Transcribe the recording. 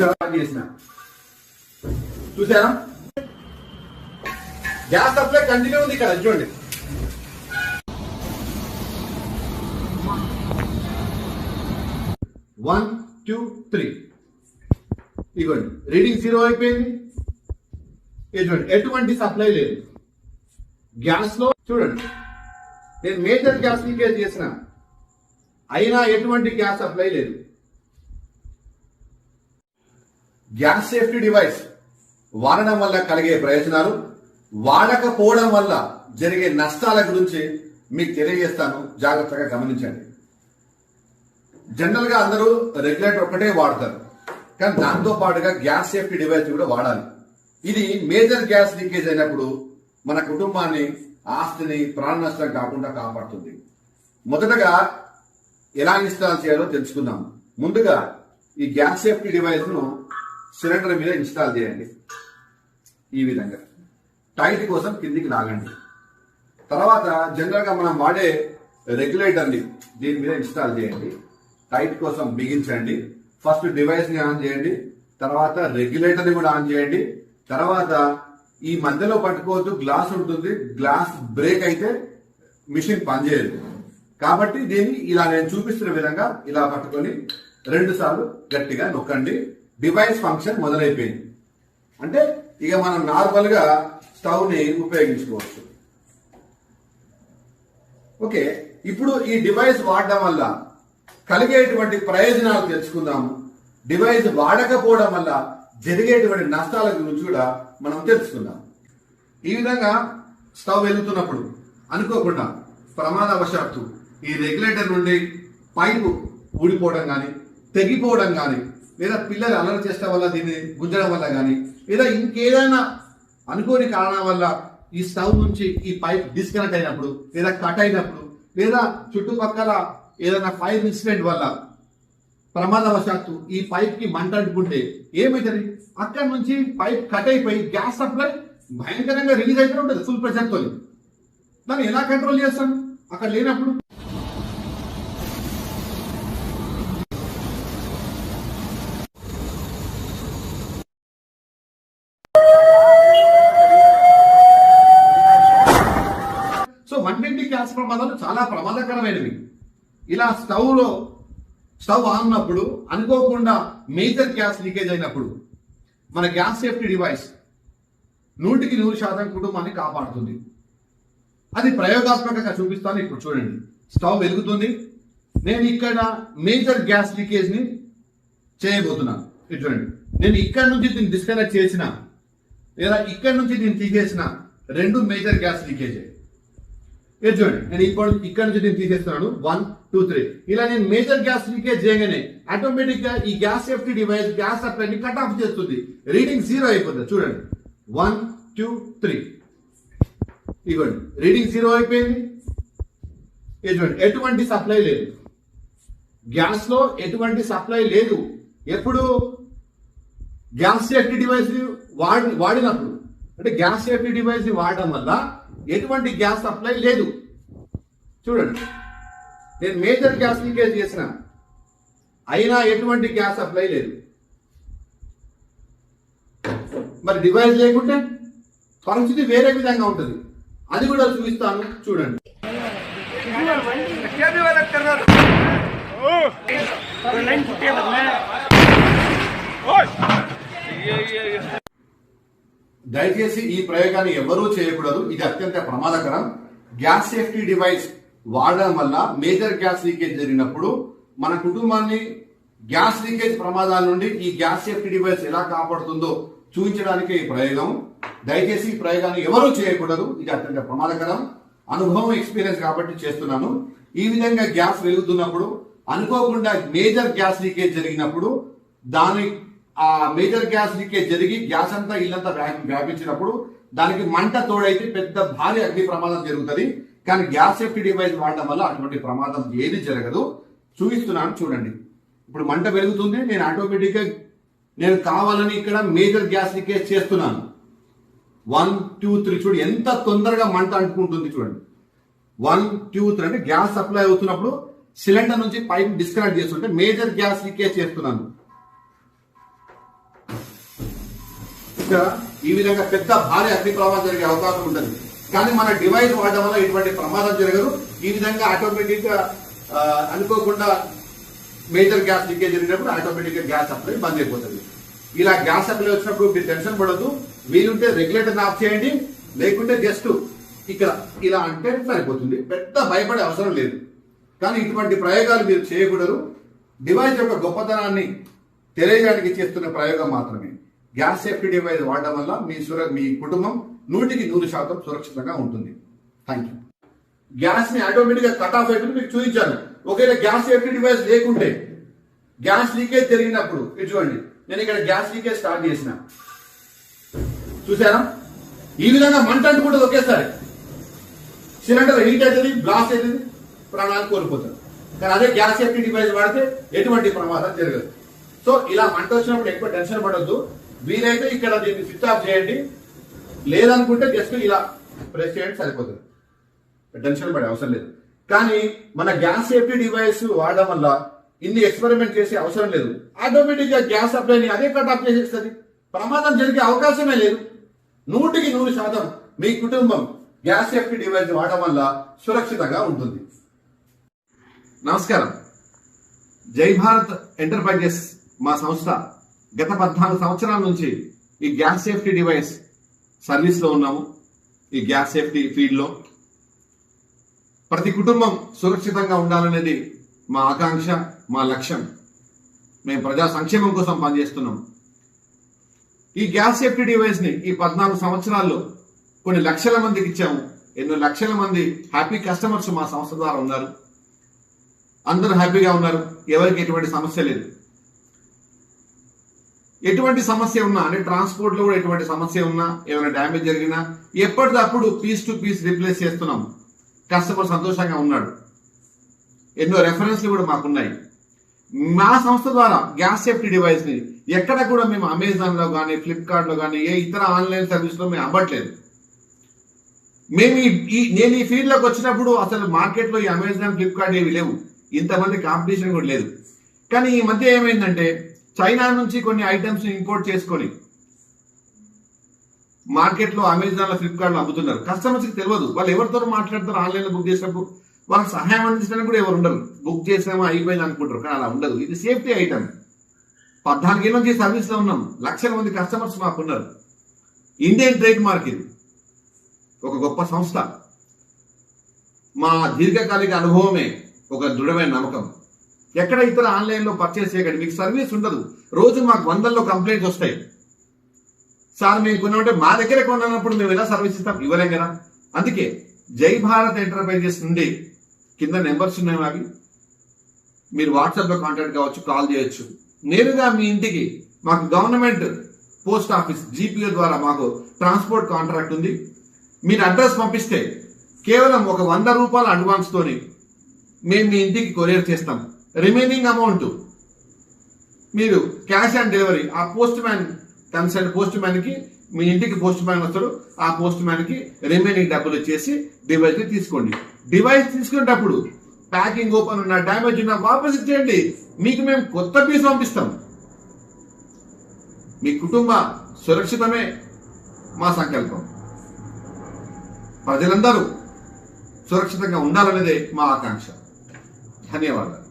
చేసిన. చూసారా gas supply continue ఉంది ఇక్కడ చూడండి. వన్ టూ త్రీ ఇదిగోండి రీడింగ్ జీరో అయిపోయింది. చూడండి ఎటువంటి సప్లై లేదు. గ్యాస్లో చూడండి. నేను మేజర్ గ్యాస్ లీకేజ్ చేసిన. అయినా ఎటువంటి గ్యాస్ సప్లై లేదు. గ్యాస్ సేఫ్టీ డివైస్ వాడడం వల్ల కలిగే ప్రయోజనాలు వాడకపోవడం వల్ల జరిగే నష్టాల గురించి మీకు తెలియజేస్తాను. జాగ్రత్తగా గమనించండి. జనరల్గా అందరూ రెగ్యులేటర్ ఒకటే వాడతారు. కానీ దాంతో పాటుగా గ్యాస్ సేఫ్టీ డివైస్ కూడా వాడాలి. ఇది మేజర్ గ్యాస్ లీకేజ్ అయినప్పుడు మన కుటుంబాన్ని ఆస్తిని ప్రాణ నష్టం కాకుండా కాపాడుతుంది. మొదటగా ఎలా ఇన్స్టాల్ చేయాలో తెలుసుకుందాం. ముందుగా ఈ గ్యాస్ సేఫ్టీ డివైస్ను సిలిండర్ మీద ఇన్స్టాల్ చేయండి. ఈ విధంగా. టైట్ కోసం కిందికి లాగండి. తర్వాత జనరల్గా మనం వాడే రెగ్యులేటర్ని దీని మీద ఇన్స్టాల్ చేయండి. టైట్ కోసం బిగించండి. ఫస్ట్ డివైస్ని ఆన్ చేయండి. తర్వాత రెగ్యులేటర్ని కూడా ఆన్ చేయండి. తర్వాత ఈ మధ్యలో పట్టుకోవద్దు గ్లాస్ ఉంటుంది. గ్లాస్ బ్రేక్ అయితే మిషన్ పనిచేయదు. కాబట్టి దీన్ని ఇలా నేను చూపిస్తున్న విధంగా ఇలా పట్టుకొని రెండు సార్లు గట్టిగా నొక్కండి. డివైస్ ఫంక్షన్ మొదలైపోయింది. అంటే ఇక మనం నార్మల్గా స్టవ్ని ఉపయోగించుకోవచ్చు. ఓకే ఇప్పుడు ఈ డివైస్ వాడడం వల్ల కలిగేటువంటి ప్రయోజనాలు తెలుసుకుందాము. డివైస్ వాడకపోవడం వల్ల జరిగేటువంటి నష్టాల గురించి కూడా మనం తెలుసుకుందాం. ఈ విధంగా స్టవ్ వెలుగుతున్నప్పుడు అనుకోకుండా ప్రమాదవశాత్తు ఈ రెగ్యులేటర్ నుండి పైపు ఊడిపోవడం కానీ తెగిపోవడం కానీ లేదా పిల్లలు అల్లరి చేసడం వల్ల దీన్ని గుంజడం వల్ల కానీ లేదా ఇంకేదైనా అనుకోని కారణం వల్ల ఈ స్టవ్ నుంచి ఈ పైప్ డిస్కనెక్ట్ అయినప్పుడు లేదా కట్ అయినప్పుడు లేదా చుట్టుపక్కల ఏదైనా ఫైర్ ఇన్సిడెంట్ వల్ల ప్రమాదవశాత్తు ఈ పైప్కి మంట అంటుకుంటే ఏమవుతుంది అక్కడ నుంచి పైప్ కట్ అయిపోయి గ్యాస్ సప్లై భయంకరంగా రిలీజ్ అయితే ఉంటుంది ఫుల్ ప్రెషర్తో దాన్ని ఎలా కంట్రోల్ చేస్తాం? అక్కడ లేనప్పుడు సో వంటింటి గ్యాస్ ప్రమాదాలు చాలా ప్రమాదకరమైనవి. ఇలా స్టవ్లో స్టవ్ ఆన్నప్పుడు అనుకోకుండా మేజర్ గ్యాస్ లీకేజ్ అయినప్పుడు మన గ్యాస్ సేఫ్టీ డివైస్ నూటికి నూరు శాతం కుటుంబాన్ని కాపాడుతుంది. అది ప్రయోగాత్మకంగా చూపిస్తాను ఇప్పుడు చూడండి. స్టవ్ వెలుగుతుంది. నేను ఇక్కడ మేజర్ గ్యాస్ లీకేజ్ని చేయబోతున్నాను. ఇది చూడండి. నేను ఇక్కడ నుంచి దీన్ని డిస్కనెక్ట్ చేసిన లేదా ఇక్కడ నుంచి దీన్ని తీసేసిన రెండు మేజర్ గ్యాస్ లీకేజే. ఇది చూడండి నేను ఇప్పుడు ఇక్కడ నుంచి నేను తీసేస్తున్నాను. వన్ టూ త్రీ ఇలా నేను మేజర్ గ్యాస్ లీకేజ్ చేయగానే ఆటోమేటిక్గా ఈ gas safety device gas supply ని కట్ ఆఫ్ చేస్తుంది. రీడింగ్ జీరో అయిపోతుంది. చూడండి. వన్ టూ త్రీ ఇదిగోండి రీడింగ్ జీరో అయిపోయింది. ఇది చూడండి ఎటువంటి సప్లై లేదు. గ్యాస్లో ఎటువంటి సప్లై లేదు. ఎప్పుడు? గ్యాస్ సేఫ్టీ డివైస్ వాడి వాడినప్పుడు. అంటే గ్యాస్ సేఫ్టీ డివైస్ వాడడం వల్ల ఎటువంటి గ్యాస్ సప్లై లేదు. చూడండి. నేను మేజర్ గ్యాస్ లీకేజ్ చేసిన. అయినా ఎటువంటి గ్యాస్ సప్లై లేదు. మరి డివైస్ లేకుంటే పరిస్థితి వేరే విధంగా ఉంటుంది. అది కూడా చూపిస్తాను. చూడండి. దయచేసి ఈ ప్రయోగాన్ని ఎవరూ చేయకూడదు. ఇది అత్యంత ప్రమాదకరం. గ్యాస్ సేఫ్టీ డివైస్ వాడడం వల్ల మేజర్ గ్యాస్ లీకేజ్ జరిగినప్పుడు మన కుటుంబాన్ని గ్యాస్ లీకేజ్ ప్రమాదాల నుండి ఈ గ్యాస్ సేఫ్టీ డివైస్ ఎలా కాపాడుతుందో చూపించడానికి ఈ ప్రయోగం. దయచేసి ఈ ప్రయోగాన్ని ఎవరూ చేయకూడదు. ఇది అత్యంత ప్రమాదకరం. అనుభవం ఎక్స్పీరియన్స్ కాబట్టి చేస్తున్నాను. ఈ విధంగా గ్యాస్ వెలుగుతున్నప్పుడు అనుకోకుండా మేజర్ గ్యాస్ లీకేజ్ జరిగినప్పుడు దాని ఆ మేజర్ గ్యాస్ లీకేజ్ జరిగి గ్యాస్ అంతా ఇల్లంతా వ్యాపించినప్పుడు దానికి మంట తోడైతే పెద్ద భారీ అగ్ని ప్రమాదం జరుగుతుంది. కానీ గ్యాస్ సేఫ్టీ డివైస్ వాడడం వల్ల అటువంటి ప్రమాదం ఏది జరగదు. చూపిస్తున్నాను చూడండి. ఇప్పుడు మంట పెరుగుతుంది నేను ఆటోమేటిక్గా నేను కావాలని ఇక్కడ మేజర్ గ్యాస్ లీకేజ్ చేస్తున్నాను. వన్ టూ త్రీ చూడు ఎంత తొందరగా మంట అంటుకుంటుంది చూడండి. వన్ టూ త్రీ అంటే గ్యాస్ సప్లై అవుతున్నప్పుడు సిలిండర్ నుంచి పైప్ డిస్కనెక్ట్ చేస్తుంటే మేజర్ గ్యాస్ లీకేజ్ చేస్తున్నాను. చూసారా ఈ విధంగా పెద్ద భారీ అగ్ని ప్రమాదం జరిగే అవకాశం ఉంటుంది. కానీ మన డివైస్ వాడడం వల్ల ఇటువంటి ప్రమాదం జరగదు. ఈ విధంగా ఆటోమేటిక్గా అనుకోకుండా మేజర్ గ్యాస్ లీకేజ్ జరిగినప్పుడు ఆటోమేటిక్గా గ్యాస్ సప్లై బంద్ అయిపోతుంది. ఇలా గ్యాస్ సప్లై వచ్చినప్పుడు మీరు టెన్షన్ పడద్దు. వీలుంటే రెగ్యులేటర్ ఆఫ్ చేయండి. లేకుంటే జస్ట్ ఇక్కడ ఇలా అంటే సరిపోతుంది. పెద్ద భయపడే అవసరం లేదు. కానీ ఇటువంటి ప్రయోగాలు మీరు చేయకూడదు. డివైస్ యొక్క గొప్పతనాన్ని తెలియజేయడానికి చేస్తున్న ప్రయోగం మాత్రమే. గ్యాస్ సేఫ్టీ డివైస్ వాడడం వల్ల మీ సుర మీ కుటుంబం నూటికి నూరు శాతం సురక్షితంగా ఉంటుంది. థ్యాంక్ యూ గ్యాస్ని ఆటోమేటిక్గా కట్ ఆఫ్ అయిపోయి మీకు చూపించాను. ఒకవేళ గ్యాస్ సేఫ్టీ డివైస్ లేకుంటే గ్యాస్ లీకేజ్ జరిగినప్పుడు ఇది చూడండి నేను ఇక్కడ గ్యాస్ లీకేజ్ స్టార్ట్ చేసిన. చూసారా ఈ విధంగా మంట అంటుకుంటుంది ఒకేసారి. సిలిండర్ హీట్ అవుతుంది బ్లాస్ట్ అవుతుంది ప్రాణాలు కోల్పోతారు కానీ అదే గ్యాస్ సేఫ్టీ డివైస్ వాడితే ఎటువంటి ప్రమాదం జరగదు. సో ఇలా మంట వచ్చినప్పుడు ఎక్కువ టెన్షన్ పడొద్దు. వీలైతే ఇక్కడ దీన్ని స్విచ్ ఆఫ్ చేయండి. లేదనుకుంటే జస్ట్ ఇలా ప్రెస్ చేయండి సరిపోతుంది. టెన్షన్ పడే అవసరం లేదు. కానీ మన గ్యాస్ సేఫ్టీ డివైస్ వాడడం వల్ల ఇన్ని ఎక్స్పెరిమెంట్ చేసే అవసరం లేదు. ఆటోమేటిక్గా గ్యాస్ సప్లైని అదే కట్ ఆఫ్ చేసేస్తుంది. ప్రమాదం జరిగే అవకాశమే లేదు. నూటికి నూరు శాతం మీ కుటుంబం గ్యాస్ సేఫ్టీ డివైస్ వాడడం వల్ల సురక్షితంగా ఉంటుంది. నమస్కారం. జై భారత్ ఎంటర్ప్రైజెస్ మా సంస్థ. గత పద్నాలుగు సంవత్సరాల నుంచి ఈ గ్యాస్ సేఫ్టీ డివైస్ సర్వీస్లో ఉన్నాము. ఈ గ్యాస్ సేఫ్టీ ఫీల్డ్లో ప్రతి కుటుంబం సురక్షితంగా ఉండాలనేది మా ఆకాంక్ష మా లక్ష్యం. మేము ప్రజా సంక్షేమం కోసం పనిచేస్తున్నాం. ఈ గ్యాస్ సేఫ్టీ డివైస్ని ఈ పద్నాలుగు సంవత్సరాల్లో కొన్ని లక్షల మందికి ఇచ్చాము. ఎన్నో లక్షల మంది హ్యాపీ కస్టమర్స్ మా సంస్థ ద్వారా ఉన్నారు. అందరూ హ్యాపీగా ఉన్నారు. ఎవరికి ఎటువంటి సమస్య లేదు. ఎటువంటి సమస్య ఉన్నా అంటే ట్రాన్స్పోర్ట్లో కూడా ఎటువంటి సమస్య ఉన్నా ఏమైనా డ్యామేజ్ జరిగినా ఎప్పటికప్పుడు పీస్ టు పీస్ రీప్లేస్ చేస్తున్నాం. కస్టమర్ సంతోషంగా ఉన్నాడు. ఎన్నో రెఫరెన్స్లు కూడా మాకున్నాయి. మా సంస్థ ద్వారా గ్యాస్ సేఫ్టీ డివైస్ని ఎక్కడ కూడా మేము అమెజాన్లో కానీ ఫ్లిప్కార్ట్లో కానీ ఏ ఇతర ఆన్లైన్ సర్వీస్లో మేము అవ్వట్లేదు మేము ఈ- నేను ఈ ఫీల్డ్లోకి వచ్చినప్పుడు అసలు మార్కెట్లో ఈ అమెజాన్ ఫ్లిప్కార్ట్ ఏవి లేవు. ఇంతమంది కాంపిటీషన్ కూడా లేదు. కానీ ఈ మధ్య ఏమైందంటే చైనా నుంచి కొన్ని ఐటమ్స్ ఇంపోర్ట్ చేసుకొని మార్కెట్లో అమెజాన్లో అమ్ముతున్నారు. కస్టమర్స్కి తెలియదు. వాళ్ళు ఎవరితో మాట్లాడతారు? ఆన్లైన్లో బుక్ చేసినప్పుడు వాళ్ళకి సహాయం అందించడానికి కూడా ఎవరు ఉండరు. బుక్ చేసామో అయిపోయింది అనుకుంటారు. కానీ అలా ఉండదు. ఇది సేఫ్టీ ఐటమ్. పద్నాలుగేళ్ళ నుంచి సర్వీస్లో ఉన్నాం. లక్షల మంది కస్టమర్స్ మాకు ఉన్నారు. ఇండియన్ ట్రేడ్ మార్క్ ఇది. ఒక గొప్ప సంస్థ. మా దీర్ఘకాలిక అనుభవమే ఒక దృఢమైన నమ్మకం. ఎక్కడ ఇతర ఆన్లైన్లో పర్చేస్ చేయకండి. మీకు సర్వీస్ ఉండదు. రోజు మాకు వందల్లో కంప్లైంట్స్ వస్తాయి. సార్ మేము కొన్నామంటే మా దగ్గర కొన్నప్పుడు మేము ఎలా సర్వీస్ ఇస్తాం? ఇవ్వలేం కదా. అందుకే జై భారత్ ఎంటర్ప్రైజెస్ నుండి కింద నెంబర్స్ ఉన్నాయి అవి మీరు వాట్సాప్లో కాంటాక్ట్ కావచ్చు కాల్ చేయొచ్చు. నేరుగా మీ ఇంటికి మాకు గవర్నమెంట్ పోస్ట్ ఆఫీస్ జీపీఓ ద్వారా మాకు ట్రాన్స్పోర్ట్ కాంట్రాక్ట్ ఉంది. మీరు అడ్రస్ పంపిస్తే కేవలం ఒక వంద రూపాయల అడ్వాన్స్ తోని మేము మీ ఇంటికి కొరియర్ చేస్తాం. రిమైనింగ్ అమౌంట్ మీరు క్యాష్ ఆన్ డెలివరీ ఆ పోస్ట్ మ్యాన్ కన్సర్న్ పోస్ట్ మ్యాన్కి మీ ఇంటికి పోస్ట్ మ్యాన్ వస్తాడు ఆ పోస్ట్ మ్యాన్కి రిమైనింగ్ డబ్బులు వచ్చేసి డివైస్ని తీసుకోండి. డివైస్ తీసుకునేటప్పుడు ప్యాకింగ్ ఓపెన్ ఉన్న డ్యామేజ్ ఉన్న వాపస్ ఇచ్చేయండి. మీకు మేము కొత్త పీస్ పంపిస్తాం. మీ కుటుంబ సురక్షితమే మా సంకల్పం. ప్రజలందరూ సురక్షితంగా ఉండాలనేదే మా ఆకాంక్ష. ధన్యవాదాలు.